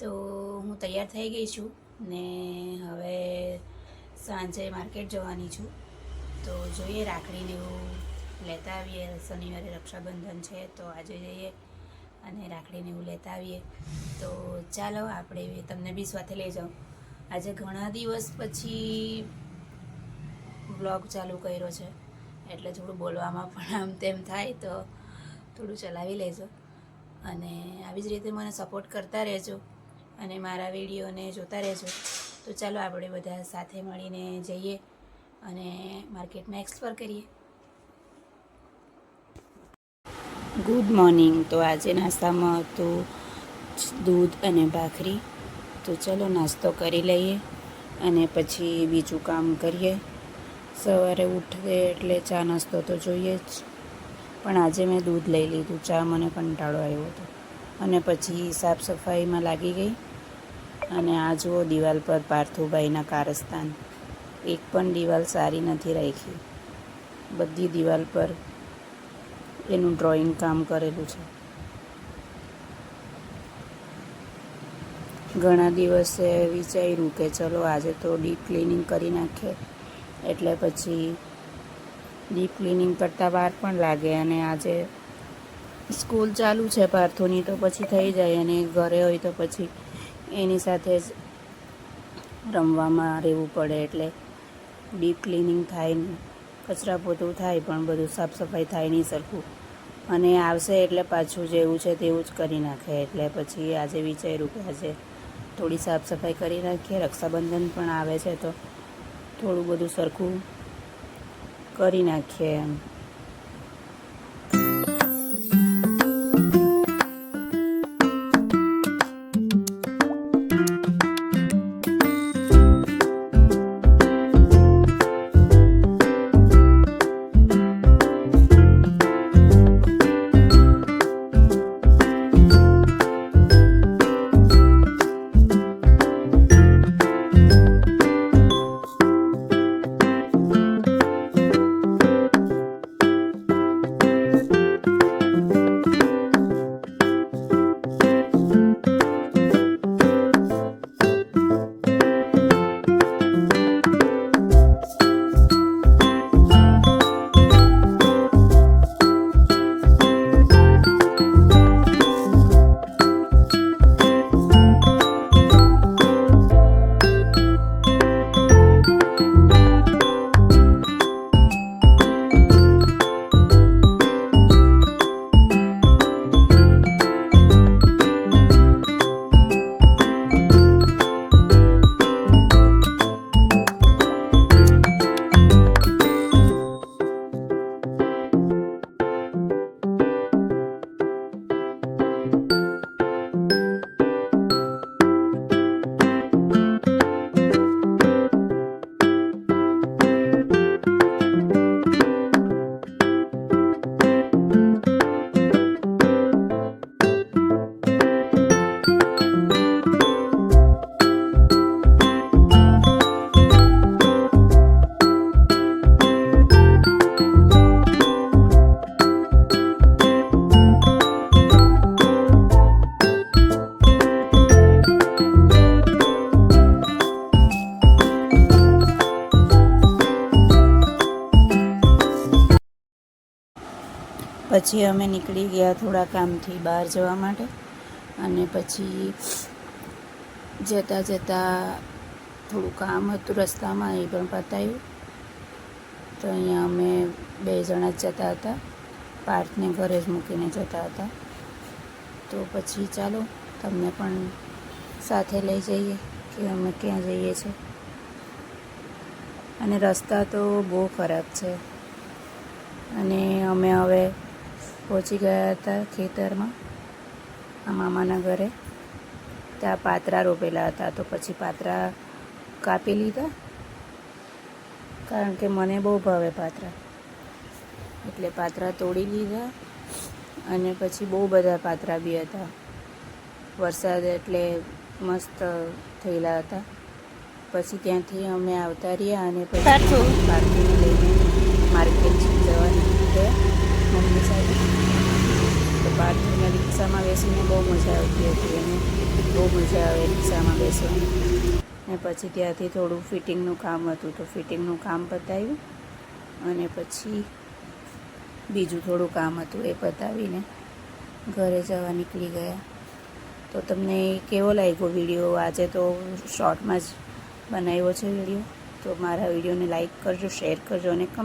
તો હું તૈયાર થઈ ગઈ છું ને હવે સાંજે માર્કેટ જવાની છું. તો જોઈએ રાખડીને એવું લેતા આવીએ. શનિવારે રક્ષાબંધન છે તો આજે જઈએ અને રાખડીને એવું લેતા આવીએ. તો ચાલો આપણે તમને બી સાથે લઈ જાઉં. આજે ઘણા દિવસ પછી બ્લોગ ચાલુ કર્યો છે. એટલે થોડું બોલવામાં પણ આમ તેમ થાય તો થોડું ચલાવી લેજો. અને આવી જ રીતે મને સપોર્ટ કરતા રહેજો. અને મારા વિડીયોને જોતા રહેજો. તો ચાલો આપણે બધા સાથે મળીને જઈએ અને માર્કેટમાં એક્સપ્લોર કરીએ. ગુડ મોર્નિંગ તો આજે નાસ્તામાં હતું દૂધ અને ભાખરી. તો ચલો નાસ્તો કરી લઈએ અને પછી બીજું કામ કરીએ. સવારે ઉઠે એટલે ચા નાસ્તો તો જોઈએ જ. પણ આજે મેં દૂધ લઈ લીધું. ચા મને કંટાળો આવ્યો હતો. અને પછી સાફ સફાઈમાં લાગી ગઈ. અને આ જુઓ દિવાલ પર પાર્થુભાઈના કારસ્તાન. એક પણ દિવાલ સારી નથી રાખી. બધી દિવાલ પર એનું ડ્રોઈંગ કામ કરેલું છે. ઘણા દિવસે વિચાર્યું કે ચલો આજે તો ડીપ ક્લિનિંગ કરી નાખીએ. એટલે પછી ડીપ ક્લિનિંગ કરતાં વાર પણ લાગે અને આજે સ્કૂલ ચાલુ છે પાર્થોની તો પછી થઈ જાય અને ઘરે હોય તો પછી એની સાથે જ રમવામાં રહેવું પડે એટલે ડીપ ક્લિનિંગ થાય નહીં કચરા પોતું થાય પણ બધું સાફ સફાઈ થાય નહીં સરખું. અને આવશે એટલે પાછું જેવું છે તેવું જ કરી નાખે એટલે પછી આજે વિચાર્યું કે આજે થોડી સાફ સફાઈ કરી નાખીએ, રક્ષાબંધન પણ આવે છે તો થોડું બધું સરખું કરી નાખીએ એમ. પછી અમે નીકળી ગયા થોડા કામથી બહાર જવા માટે. અને પછી જતાં જતાં થોડું કામ હતું, રસ્તામાં એ પણ પતાવ્યું તો અહીંયા અમે બે જણા જ જતા હતા. પાર્થને ઘરે જ મૂકીને જતા હતા. તો પછી ચાલો, તમને પણ સાથે લઈ જઈએ કે અમે ક્યાં જઈએ છીએ. અને રસ્તા તો બહુ ખરાબ છે. અને અમે હવે પહોંચી ગયા હતા ખેતરમાં આ મામાના ઘરે. ત્યાં પાતરા રોપેલા હતા તો પછી પાતરા કાપી લીધા. કારણ કે મને બહુ ભાવે પાતરા. એટલે પાતરા તોડી લીધા અને પછી બહુ બધા પાતરા બી હતા. વરસાદ એટલે મસ્ત થયેલા હતા. પછી ત્યાંથી અમે આવતા રહ્યા અને પછી પાર્થીને લઈને માર્કેટ જવાના ગયા મમ્મી સાથે તો પાર્થીને રિક્ષામાં બેસીને બહુ મજા આવતી હતી અને બહુ મજા આવે રિક્ષામાં બેસવાની ને પછી ત્યાંથી થોડું ફિટિંગનું કામ હતું તો ફિટિંગનું કામ પતાવ્યું અને પછી બીજું થોડું કામ હતું એ પતાવીને ઘરે જવા નીકળી ગયા. તો તમને કેવો લાગ્યો વીડિયો? આજે તો શોર્ટમાં જ બનાવ્યો છે વીડિયો. તો મારા વિડીયોને લાઈક કરજો, શેર કરજો અને કમેન્ટ